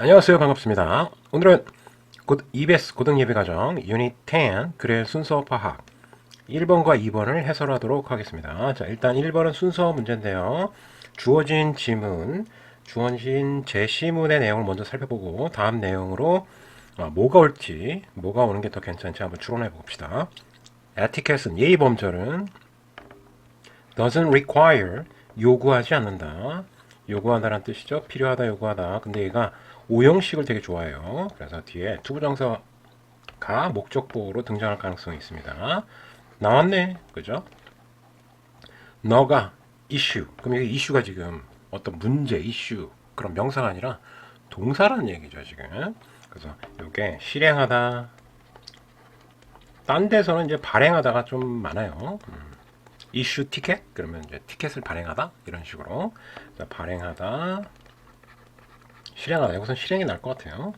안녕하세요. 반갑습니다. 오늘은 곧 EBS 고등예비과정 유닛 10 글의 순서 파악 1번과 2번을 해설하도록 하겠습니다. 자, 일단 1번은 순서 문제인데요. 주어진 지문, 주어진 제시문의 내용을 먼저 살펴보고 다음 내용으로 어, 뭐가 올지, 뭐가 오는 게 더 괜찮지 한번 추론해 봅시다. 에티켓은 예의 범절은 doesn't require 요구하지 않는다. 요구한다는 뜻이죠. 필요하다, 요구하다. 근데 얘가 오형식을 되게 좋아해요. 그래서 뒤에 투부정사가 목적보로 등장할 가능성이 있습니다. 나왔네, 그죠? 너가 이슈. 그럼 이게 이슈가 지금 어떤 문제, 이슈 그런 명사가 아니라 동사라는 얘기죠, 지금. 그래서 이게 실행하다. 딴 데서는 이제 발행하다가 좀 많아요. 음. 이슈 티켓 그러면 이제 티켓을 발행하다 이런 식으로 자, 발행하다 실행하다. 여기서 실행이 날 것 같아요.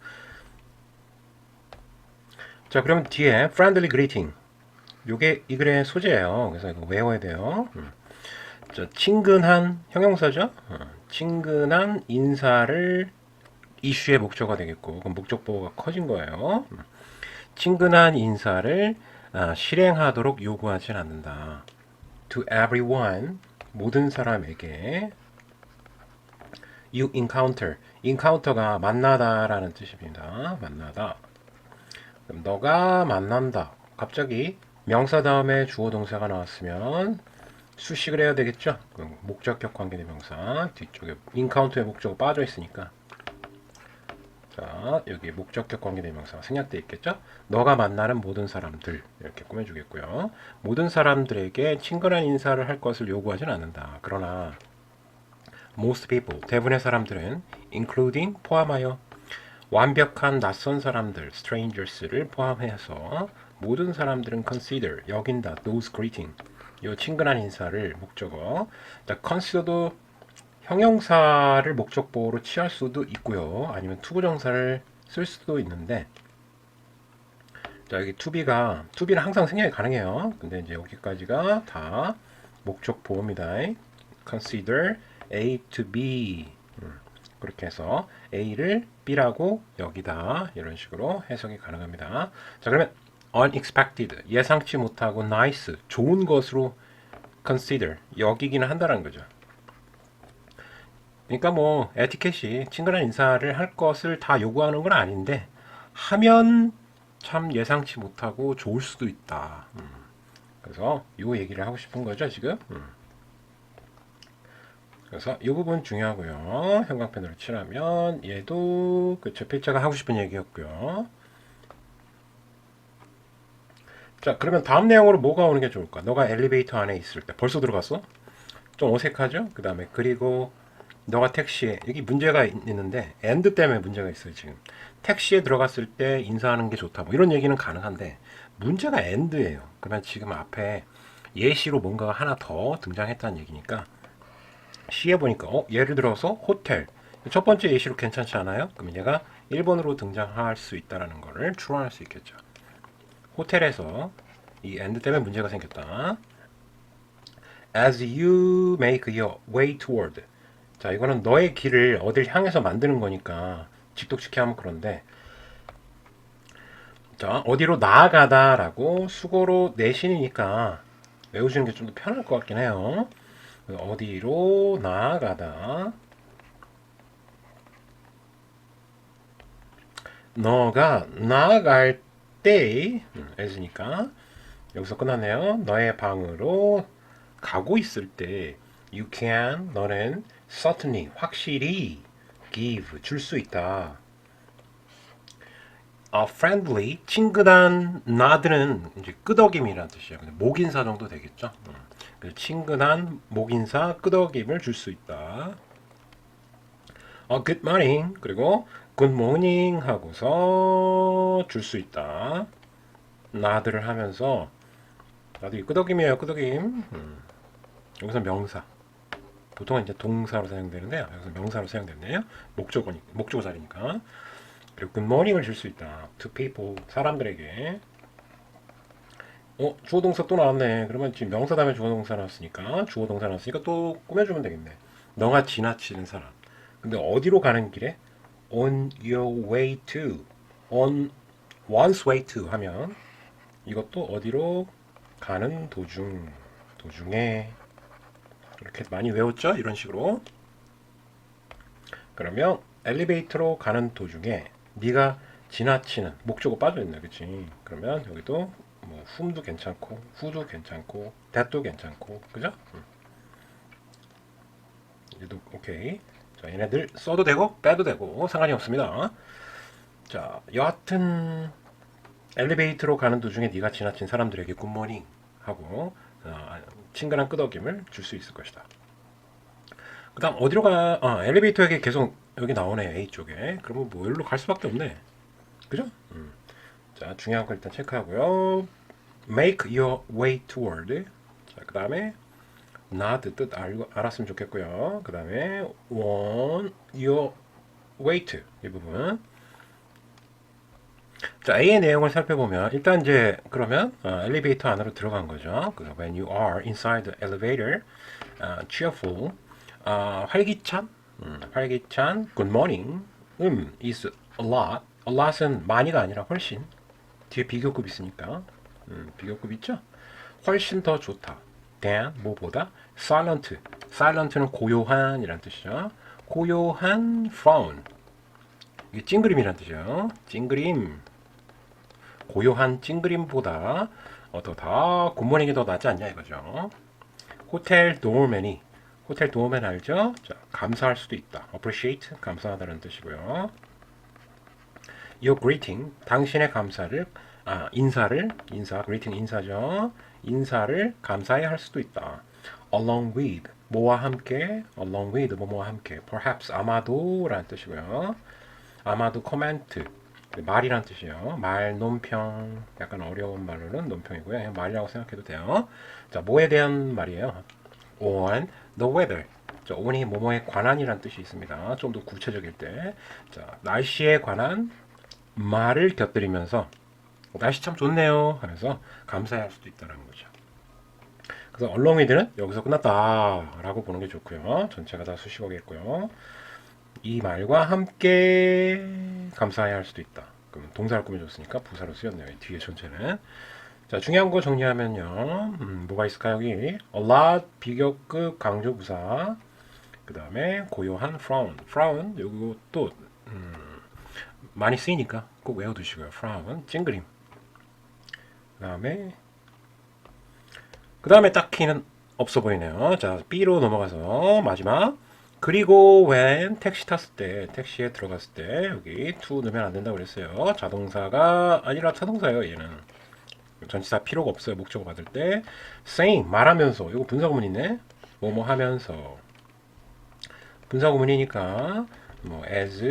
자 그러면 뒤에 friendly greeting. 요게 이 글의 소재예요. 그래서 이거 외워야 돼요. 음. 자, 친근한 형용사죠? 어, 친근한 인사를 이슈의 목적어가 되겠고 그럼 목적보호가 커진 거예요. 음. 친근한 인사를 아, 실행하도록 요구하진 않는다. To everyone 모든 사람에게 you encounter encounter가 만나다라는 뜻입니다. 만나다. 그럼 너가 만난다. 갑자기 명사 다음에 주어 동사가 나왔으면 수식을 해야 되겠죠. 목적격 관계대명사 뒤쪽에 encounter의 목적어 빠져 있으니까 자, 여기 목적격 관계대명사가 생략돼 있겠죠? 너가 만나는 모든 사람들 이렇게 꾸며주겠고요. 모든 사람들에게 친근한 인사를 할 것을 요구하진 않는다. 그러나 most people 대부분의 사람들은 including 포함하여 완벽한 낯선 사람들 strangers를 포함해서 모든 사람들은 consider 여긴다 those greeting 요 친근한 인사를 목적어 자, consider도 형용사를 목적보호로 취할 수도 있고요. 아니면 투부정사를 쓸 수도 있는데 자 여기 투비가 투비는 항상 생략이 가능해요. 근데 이제 여기까지가 다 목적보호입니다. consider A to B 음, 그렇게 해서 A를 B라고 여기다 이런 식으로 해석이 가능합니다. 자 그러면 unexpected 예상치 못하고 nice 좋은 것으로 consider 여기기는 한다는 거죠. 그러니까 뭐 에티켓이 친근한 인사를 할 것을 다 요구하는 건 아닌데 하면 참 예상치 못하고 좋을 수도 있다. 음. 그래서 요 얘기를 하고 싶은 거죠 지금. 음. 그래서 이 부분 중요하고요. 형광펜으로 칠하면 얘도 그쵸 필자가 하고 싶은 얘기였고요. 자 그러면 다음 내용으로 뭐가 오는 게 좋을까? 너가 엘리베이터 안에 있을 때 벌써 들어갔어? 좀 어색하죠? 그 다음에 그리고 너가 택시에 여기 문제가 있- 있는데 엔드 때문에 문제가 있어요 지금 택시에 들어갔을 때 인사하는 게 좋다 뭐 이런 얘기는 가능한데 문제가 엔드예요 그러면 지금 앞에 예시로 뭔가가 하나 더 등장했다는 얘기니까 시에 보니까 어 예를 들어서 호텔 첫 번째 예시로 괜찮지 않아요? 그러면 얘가 1번으로 등장할 수 있다라는 거를 추론할 수 있겠죠 호텔에서 이 엔드 때문에 문제가 생겼다 as you make your way toward 자, 이거는 너의 길을 어딜 향해서 만드는 거니까 직독시켜 하면 그런데 자, 어디로 나아가다라고 수고로 내신이니까 외우시는 게 좀 더 편할 것 같긴 해요. 어디로 나아가다 너가 나아갈 때 음, as니까 여기서 끝났네요. 너의 방으로 가고 있을 때 you can 너는 certainly 확실히 give 줄 수 있다. 아, friendly 친근한 나드는 이제 끄덕임이라는 뜻이에요. 목인사 정도 되겠죠. 음. 친근한 목인사 끄덕임을 줄 수 있다. 어, good morning 그리고 good morning 하고서 줄 수 있다. 나드를 하면서 나도 이 끄덕임이에요, 끄덕임. 음. 여기서 명사. 보통은 이제 동사로 사용되는데요. 여기서 명사로 사용됐네요. 목적어니 목적어 자리니까. 그리고 굿모닝을 줄 수 있다. To people 사람들에게. 어 주어 동사 또 나왔네. 그러면 지금 명사 다음에 주어 동사 나왔으니까 주어 동사 나왔으니까 또 꾸며주면 되겠네. 너가 지나치는 사람. 근데 어디로 가는 길에 on your way to, on one's way to 하면 이것도 어디로 가는 도중, 도중에 이렇게 많이 외웠죠? 이런 식으로. 그러면 엘리베이터로 가는 도중에 네가 지나치는 목적어 빠져 있네, 그렇지? 그러면 여기도 뭐 whom도 괜찮고, who도 괜찮고, that도 괜찮고, 그죠? 음. 얘도 오케이. 자, 얘네들 써도 되고 빼도 되고 상관이 없습니다. 자, 여하튼 엘리베이터로 가는 도중에 네가 지나친 사람들에게 굿모닝 하고 어, 친근한 끄덕임을 줄 수 있을 것이다. 그 다음 어디로 가? 아, 엘리베이터에게 계속 여기 나오네 A 쪽에. 그러면 뭐 여기로 갈 수밖에 없네. 그죠? 음. 자, 중요한 거 일단 체크하고요. Make your way toward. 자, 그 다음에 not 뜻 알, 알았으면 좋겠고요. 그 다음에 on your way to 이 부분. 자, A의 내용을 살펴보면 일단 이제 그러면 어, 엘리베이터 안으로 들어간 거죠. 그래서 when you are inside the elevator, 어, cheerful, 어, 활기찬, 음, 활기찬, good morning, 음, is a lot. a lot은 많이가 아니라 훨씬. 뒤에 비교급 있으니까, 음, 비교급 있죠? 훨씬 더 좋다. than 뭐보다 silent. silent는 고요한 이란 뜻이죠. 고요한 frown. 이게 찡그림이란 뜻이에요. 찡그림. 고요한 찡그림보다 어떠다 굿모닝이 더 낫지 않냐 이거죠. 호텔 도어맨이 호텔 도어맨 알죠? 자, 감사할 수도 있다. appreciate 감사하다는 뜻이고요. Your greeting 당신의 감사를 아 인사를 인사 greeting 인사죠. 인사를 감사해야 할 수도 있다. along with 뭐와 함께 along with 뭐뭐와 함께 perhaps 아마도라는 뜻이고요. 아마도 코멘트 말이란 뜻이에요. 말, 논평, 약간 어려운 말로는 논평이고요. 그냥 말이라고 생각해도 돼요. 자, 뭐에 대한 말이에요? on the weather. 자, on이 뭐뭐에 관한이란 뜻이 있습니다. 좀 더 구체적일 때. 자, 날씨에 관한 말을 곁들이면서 날씨 참 좋네요 하면서 감사할 수도 있다는 거죠. 그래서 얼렁이들은 여기서 끝났다라고 보는 게 좋고요. 전체가 다 수식어겠고요. 이 말과 함께 감사해야 할 수도 있다. 그럼 동사를 꾸며줬으니까 부사로 쓰였네요. 이 뒤에 전체는. 자, 중요한 거 정리하면요. 음, 뭐가 있을까요? 여기 a lot 비교급 강조 부사. 그 다음에 고요한 frown. frown 요것도 음, 많이 쓰이니까 꼭 외워 두시고요. frown 찡그림. 그 다음에 그 다음에 딱히는 없어 보이네요. 자, B로 넘어가서 마지막. 그리고 when 택시 탔을 때, 택시에 들어갔을 때 여기 to 넣으면 안 된다고 그랬어요. 자동사가 아니라 타동사예요, 얘는. 전치사 필요가 없어요. 목적어 받을 때. saying 말하면서 이거 분사구문이네. 뭐 뭐 하면서. 분사구문이니까 뭐 as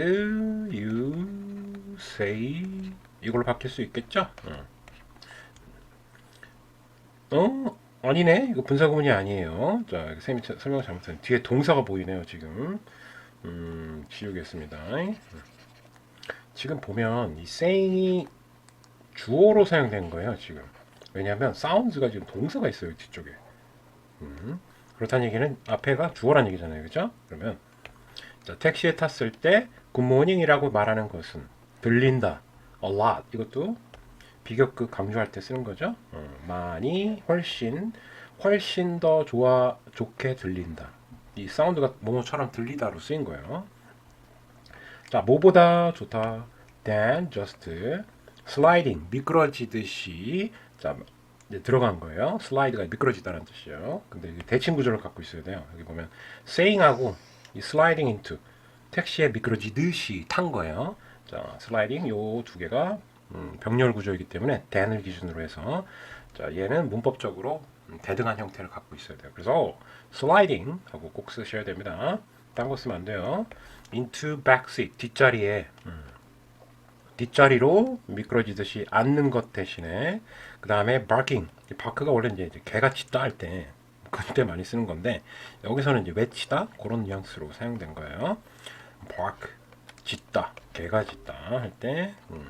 you say 이걸로 바뀔 수 있겠죠? 어? 어? 아니네. 이거 분사구문이 아니에요. 자, 쌤이 차- 설명 잘못했네. 뒤에 동사가 보이네요, 지금. 음, 지우겠습니다. 지금 보면 이 saying이 주어로 사용된 거예요, 지금. 왜냐하면 sounds가 지금 동사가 있어요, 뒤쪽에. 음, 그렇다는 얘기는 앞에가 주어란 얘기잖아요, 그죠? 그러면 자, 택시에 탔을 때 굿모닝이라고 말하는 것은 들린다, a lot 이것도 비교급 강조할 때 쓰는 거죠. 어, 많이, 훨씬, 훨씬 더 좋아, 좋게 들린다. 이 사운드가 뭐뭐처럼 들리다로 쓰인 거예요. 자, 뭐보다 좋다. than, just, sliding, 미끄러지듯이, 자, 들어간 거예요. 슬라이드가 미끄러지다는 뜻이에요. 근데 대칭 구조를 갖고 있어야 돼요. 여기 보면 saying하고 이 sliding 택시에 미끄러지듯이 탄 거예요. 자, 슬라이딩 요 두 개가 음, 병렬 구조이기 때문에 than을 기준으로 해서 자, 얘는 문법적으로 음, 대등한 형태를 갖고 있어야 돼요. 그래서 sliding 하고 꼭 쓰셔야 됩니다. 딴 거 쓰면 안 돼요. into backseat 뒷자리에 음, 뒷자리로 미끄러지듯이 앉는 것 대신에 그 다음에 barking 이 바크가 원래 이제 개가 짖다 할 때 그때 많이 쓰는 건데 여기서는 이제 외치다 그런 뉘앙스로 사용된 거예요. bark 짖다 개가 짖다 할때 음.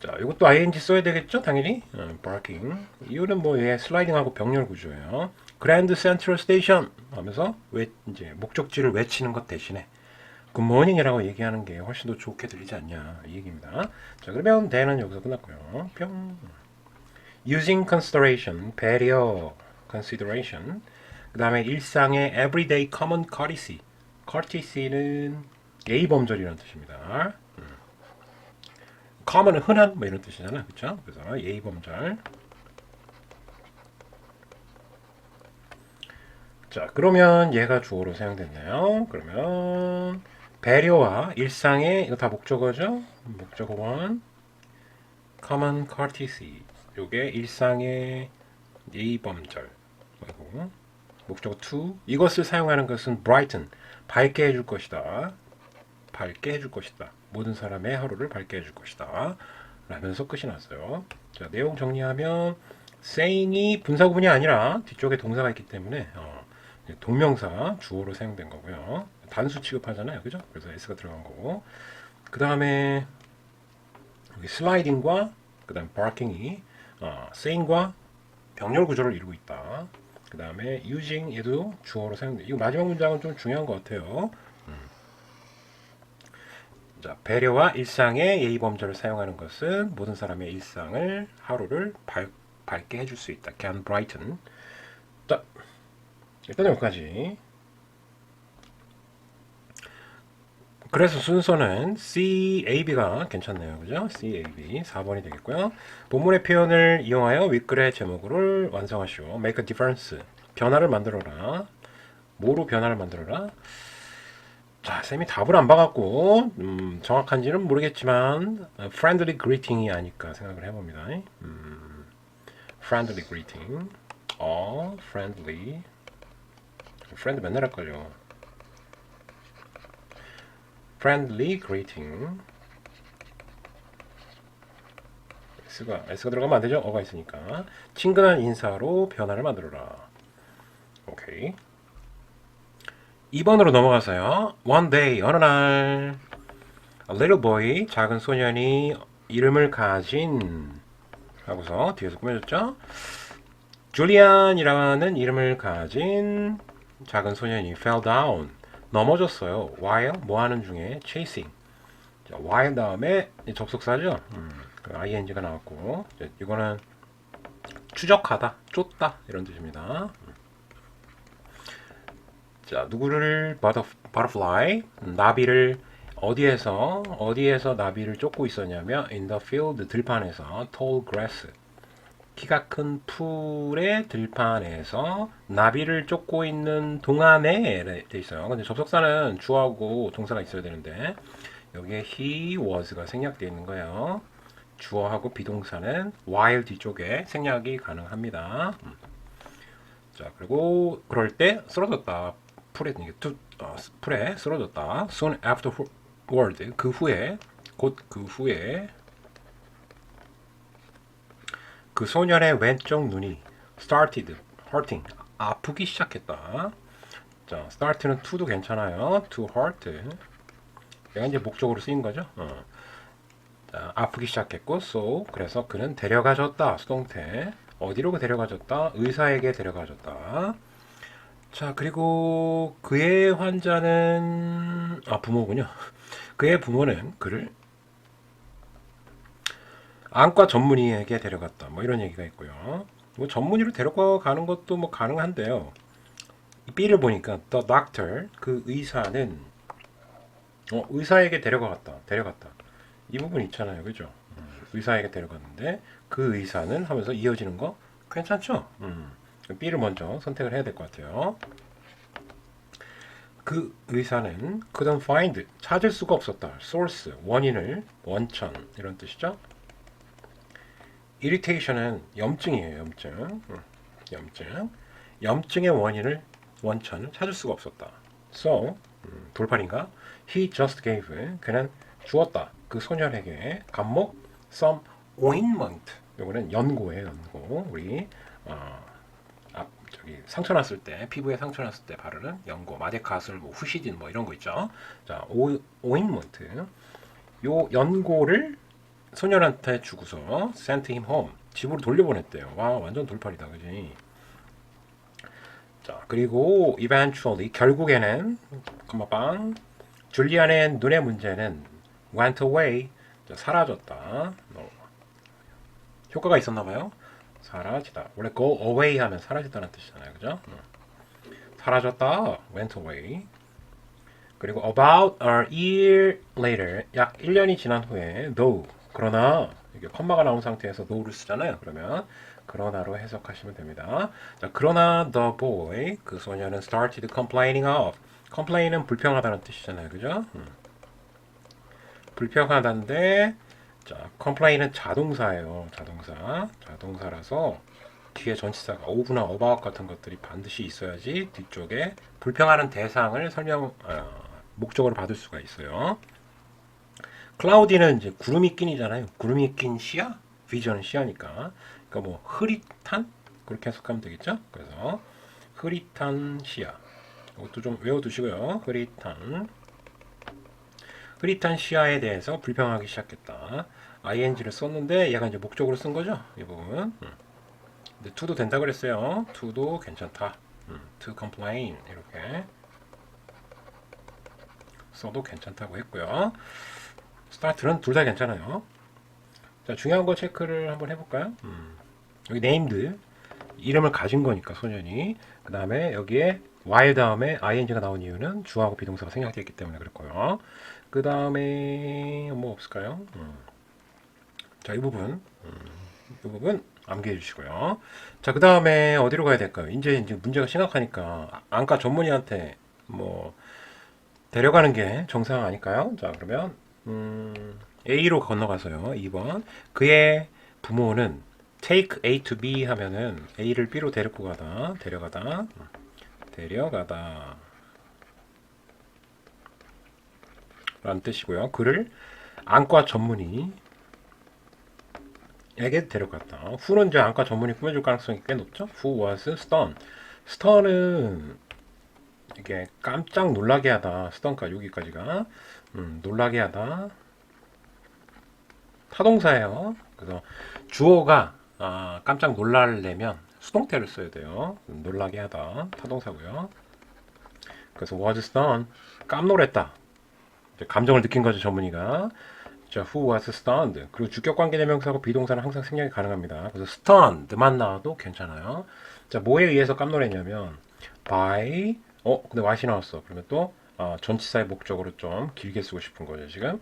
자, 이것도 ing 써야 되겠죠, 당연히. 어, barking. 이유는 뭐, 얘 슬라이딩하고 병렬 구조예요. 그랜드 센트럴 스테이션 하면서 외, 이제 목적지를 외치는 것 대신에 굿모닝이라고 얘기하는 게 훨씬 더 좋게 들리지 않냐 이 얘기입니다. 자 그러면 대는 여기서 끝났고요. 뿅. Using consideration, 배려, consideration. 그 다음에 일상의 everyday common courtesy. courtesy는 예의 범절이라는 뜻입니다. 음. common은 흔한 뭐 이런 뜻이잖아, 그렇죠? 그래서 예의 범절. 자, 그러면 얘가 주어로 사용됐네요. 그러면 배려와 일상의 이거 다 목적어죠? 목적어 원 common courtesy. 요게 일상의 예의 범절. 그리고 목적어 to 이것을 사용하는 것은 brighten 밝게 해줄 것이다. 밝게 해줄 것이다. 모든 사람의 하루를 밝게 해줄 것이다. 라면서 끝이 났어요. 자, 내용 정리하면 saying이 분사구문이 아니라 뒤쪽에 동사가 있기 때문에 어, 동명사 주어로 사용된 거고요. 단수 취급하잖아요. 그죠? 그래서 s가 들어간 거고. 그 다음에 여기 슬라이딩과 그 다음 barking이 어, saying과 병렬 구조를 이루고 있다. 그 다음에 using 얘도 주어로 사용돼. 이거 마지막 문장은 좀 중요한 것 같아요. 음. 자, 배려와 일상의 예의 범절을 사용하는 것은 모든 사람의 일상을 하루를 밝, 밝게 해줄 수 있다. can brighten. 자, 일단 여기까지. 그래서 순서는 C, A, B가 괜찮네요. 그죠? C, A, B 4번이 되겠고요. 본문의 표현을 이용하여 윗글의 제목을 완성하시오. Make a difference. 변화를 만들어라. 뭐로 변화를 만들어라? 자, 쌤이 답을 안 봐갖고 음, 정확한지는 모르겠지만 어, friendly greeting이 아닐까 생각을 해봅니다. 음, friendly greeting. 어, friendly. friend 맨날 헷갈려. Friendly greeting. S가 S가 들어가면 안 되죠. 어가 있으니까 친근한 인사로 변화를 만들어라. 오케이. 2번으로 넘어가서요. One day 어느 날 a little boy 작은 소년이 이름을 가진 하고서 뒤에서 꾸며줬죠. 줄리안이라는 이름을 가진 작은 소년이 fell down 넘어졌어요. while 뭐 하는 중에 chasing. 자, while 다음에 접속사죠. 음, 그 ing가 나왔고 자, 이거는 추적하다, 쫓다 이런 뜻입니다. 자, 누구를 butterfly 나비를 어디에서 어디에서 나비를 쫓고 있었냐면 in the field 들판에서 tall grass 키가 큰 풀의 들판에서 나비를 쫓고 있는 동안에 돼 있어요. 근데 접속사는 주어하고 동사가 있어야 되는데 여기에 he was가 생략되어 있는 거예요. 주어하고 비동사는 while 뒤쪽에 생략이 가능합니다. 음. 자 그리고 그럴 때 쓰러졌다. 풀에 투, 어, 풀에 쓰러졌다. soon afterward 그 후에 곧 그 후에 그 소년의 왼쪽 눈이 started hurting 아프기 시작했다. 자, start는 to도 괜찮아요. to hurt. 얘가 이제 목적으로 쓰인 거죠. 어. 자, 아프기 시작했고, so 그래서 그는 데려가졌다. 수동태 어디로 데려가졌다? 의사에게 데려가졌다. 자, 그리고 그의 환자는 아 부모군요. 그의 부모는 그를 안과 전문의에게 데려갔다. 뭐 이런 얘기가 있고요. 뭐 전문의로 데려가는 것도 뭐 가능한데요. 이 B를 보니까 the doctor 그 의사는 어, 의사에게 데려갔다. 데려갔다. 이 부분 있잖아요. 그죠? 음, 의사에게 데려갔는데 그 의사는 하면서 이어지는 거 괜찮죠? 음. B를 먼저 선택을 해야 될 것 같아요. 그 의사는 couldn't find 찾을 수가 없었다. source 원인을 원천 이런 뜻이죠. Irritation은 염증이에요. 염증. 음, 염증. 염증의 원인을 원천을 찾을 수가 없었다. So 음, 돌팔인가? He just gave 그는 주었다. 그 소년에게 감목 some ointment. 요거는 연고예요. 연고. 우리 어, 앞 저기 상처 났을 때 피부에 상처 났을 때 바르는 연고, 마데카슬, 뭐 후시딘 뭐 이런 거 있죠. 자, 오, 오인먼트. 요 연고를 소년한테 주고서 sent him home 집으로 돌려보냈대요. 와 완전 돌팔이다, 그지? 자, 그리고 eventually 결국에는 컴마빵 줄리안의 눈의 문제는 went away 자, 사라졌다. 어, 효과가 있었나 봐요. 사라지다. 원래 go away 하면 사라지다는 뜻이잖아요. 그죠? 음. 사라졌다. went away. 그리고 about a year later 약 1년이 지난 후에 though 그러나 이게 컴마가 나온 상태에서 though를 쓰잖아요. 그러면 그러나로 해석하시면 됩니다. 자, 그러나 the boy 그 소녀는 started complaining of complain은 불평하다는 뜻이잖아요. 그죠? 음. 불평하다인데 자, complain은 자동사예요. 자동사. 자동사라서 뒤에 전치사가 of나 about 같은 것들이 반드시 있어야지 뒤쪽에 불평하는 대상을 설명 어, 목적으로 받을 수가 있어요. 클라우디는 이제 구름이 낀이잖아요. 구름이 낀 시야, 비전은 시야니까. 그러니까 뭐 흐릿한 그렇게 해석하면 되겠죠. 그래서 흐릿한 시야. 이것도 좀 외워두시고요. 흐릿한 흐릿한 시야에 대해서 불평하기 시작했다. ing를 썼는데 얘가 이제 목적으로 쓴 거죠. 이 부분. 음. 근데 to도 된다 그랬어요. to도 괜찮다. 음, to complain 이렇게 써도 괜찮다고 했고요. 스타트는 둘 다 괜찮아요. 자, 중요한 거 체크를 한번 해볼까요? 음, 여기 named 이름을 가진 거니까 소년이 그 다음에 여기에 y 다음에 ing가 나온 이유는 주어하고 비동사가 생략되어 있기 때문에 그렇고요. 그 다음에 뭐 없을까요? 음. 자, 이 부분 음, 이 부분 암기해 주시고요. 자, 그 다음에 어디로 가야 될까요? 이제 이제 문제가 심각하니까 안과 전문의한테 뭐 데려가는 게 정상 아닐까요? 자, 그러면 음, A로 건너가서요. 2번. 그의 부모는 take A to B 하면은 A를 B로 데리고 가다, 데려가다, 데려가다. 라는 뜻이고요. 그를 안과 전문의 에게 데려갔다. 후는 이제 안과 전문의 꾸며줄 가능성이 꽤 높죠. Who was stunned. stunn은 이게 깜짝 놀라게 하다. stunn까지 여기까지가 음, 놀라게 하다. 타동사예요. 그래서 주어가 아, 깜짝 놀랄려면 수동태를 써야 돼요. 놀라게 하다. 타동사고요. 그래서 was stunned. 깜놀했다. 감정을 느낀 거죠, 전문의가. 자, who was stunned. 그리고 주격 관계 대명사고 비동사는 항상 생략이 가능합니다. 그래서 stunned만 나와도 괜찮아요. 자, 뭐에 의해서 깜놀했냐면 by 어, 근데 what이 나왔어. 그러면 또 어, 전치사의 목적으로 좀 길게 쓰고 싶은 거죠, 지금.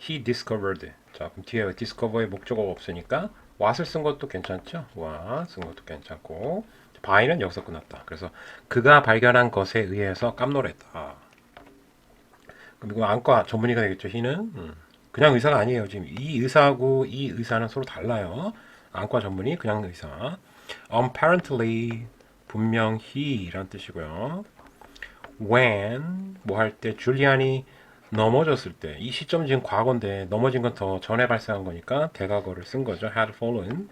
he discovered. 자, 그럼 뒤에 discover의 목적어가 없으니까 what을 쓴 것도 괜찮죠? what 쓴 것도 괜찮고 by는 여기서 끝났다. 그래서 그가 발견한 것에 의해서 깜놀했다. 그럼 이거 안과 전문의가 되겠죠, he는. 음. 그냥 의사가 아니에요. 지금 이 의사하고 이 의사는 서로 달라요. 안과 전문의 그냥 의사. apparently 분명히라는 뜻이고요. When 뭐 할 때 줄리안이 넘어졌을 때 이 시점 지금 과거인데 넘어진 건 더 전에 발생한 거니까 대과거를 쓴 거죠. had fallen.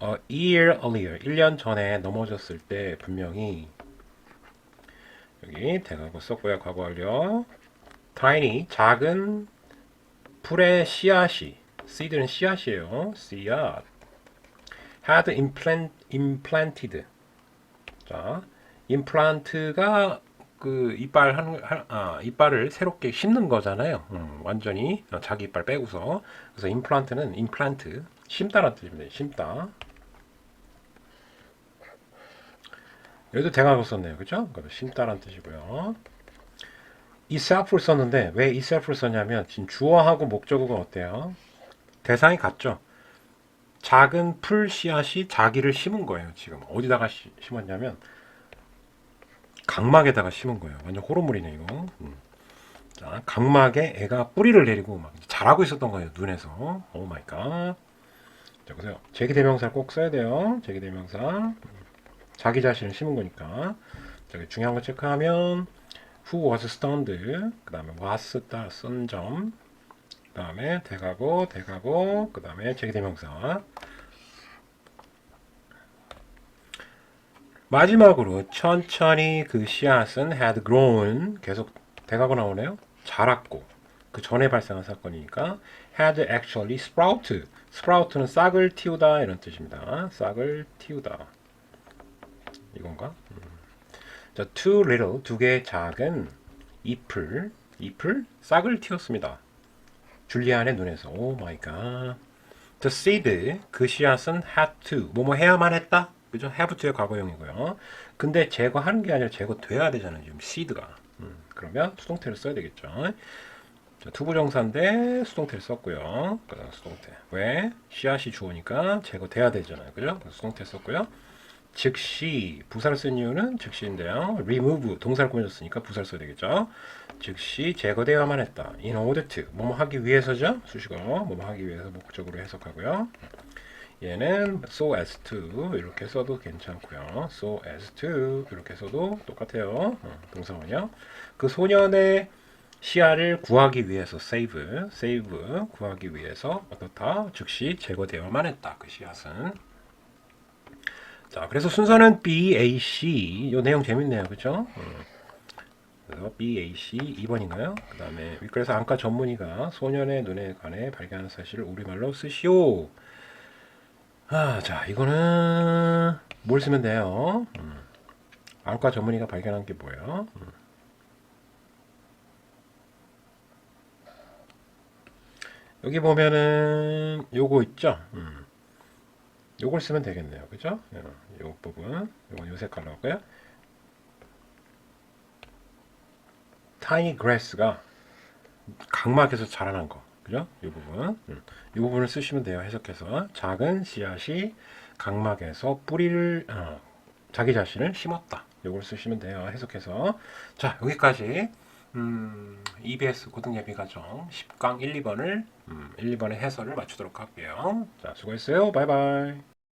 어, year earlier 1년 전에 넘어졌을 때 분명히 여기 대과거 썼고요. 과거 완료. tiny 작은 풀의 씨앗이 seed는 씨앗이에요. 씨앗. had implant, implanted. 자, implant가 그 이빨 한, 한 아, 이빨을 새롭게 심는 거잖아요. 음, 완전히 어, 자기 이빨 빼고서. 그래서 임플란트는 임플란트 심다라는 뜻입니다. 심다. 여기도 대가로 썼네요. 그죠? 그래서 심다라는 뜻이고요. 이 self를 썼는데 왜이 self를 썼냐면 지금 주어하고 목적어가 어때요? 대상이 같죠. 작은 풀 씨앗이 자기를 심은 거예요. 지금 어디다가 시, 심었냐면 각막에다가 심은 거예요. 완전 호르몬이네 이거. 음. 자, 각막에 애가 뿌리를 내리고 막 자라고 있었던 거예요. 눈에서. 오 마이 갓. 자, 보세요. 제기 대명사를 꼭 써야 돼요. 제기 대명사. 자기 자신을 심은 거니까. 자, 중요한 거 체크하면 who was stunned. 그 다음에 was 쓴 점. 그 다음에 대가고, 대가고, 그 다음에 제기 대명사. 마지막으로 천천히 그 씨앗은 had grown 계속 대가고 나오네요. 자랐고 그 전에 발생한 사건이니까 had actually sprout. sprout는 싹을 틔우다 이런 뜻입니다. 싹을 틔우다 이건가? 음. The two little 두 개의 작은 잎을 잎을 싹을 틔웠습니다. 줄리안의 눈에서 오 마이 갓. The seed 그 씨앗은 had to 뭐뭐 해야만 했다. 그죠? have to의 과거형이고요. 근데 제거하는 게 아니라 제거돼야 되잖아요. 지금 seed가. 음, 그러면 수동태를 써야 되겠죠. 자, 투부정사인데 수동태를 썼고요. 그다음 수동태. 왜? 씨앗이 주어니까 제거돼야 되잖아요. 그죠? 수동태 썼고요. 즉시 부사를 쓴 이유는 즉시인데요. remove 동사를 꾸며줬으니까 부사를 써야 되겠죠. 즉시 제거되어야만 했다. in order to 뭐뭐 하기 위해서죠. 수식어 뭐뭐 하기 위해서 목적으로 해석하고요. 얘는 so as to 이렇게 써도 괜찮고요. so as to 이렇게 써도 똑같아요. 어, 동사원이요. 그 소년의 시야를 구하기 위해서 save, save 구하기 위해서 어떻다? 즉시 제거되어야만 했다. 그 씨앗은. 자, 그래서 순서는 B, A, C. 이 내용 재밌네요, 그렇죠? 그래서 B, A, C 2번인가요? 그 다음에 그래서 안과 전문의가 소년의 눈에 관해 발견한 사실을 우리말로 쓰시오. 아, 자, 이거는 뭘 쓰면 돼요? 음. 안과 전문의가 발견한 게 뭐예요? 음. 여기 보면은 요거 있죠? 음. 요걸 쓰면 되겠네요. 그죠? 요, 요 부분. 요건 요 색깔로 하고요. 타이니 그래스가 각막에서 자라난 거. 그죠? 이 부분. 음. 이 부분을 쓰시면 돼요. 해석해서. 작은 씨앗이 각막에서 뿌리를, 어, 자기 자신을 심었다. 요걸 쓰시면 돼요. 해석해서. 자, 여기까지. 음, EBS 고등예비과정 10강 1, 2번을, 음, 1, 2번의 해설을 마치도록 할게요. 자, 수고했어요. 바이바이.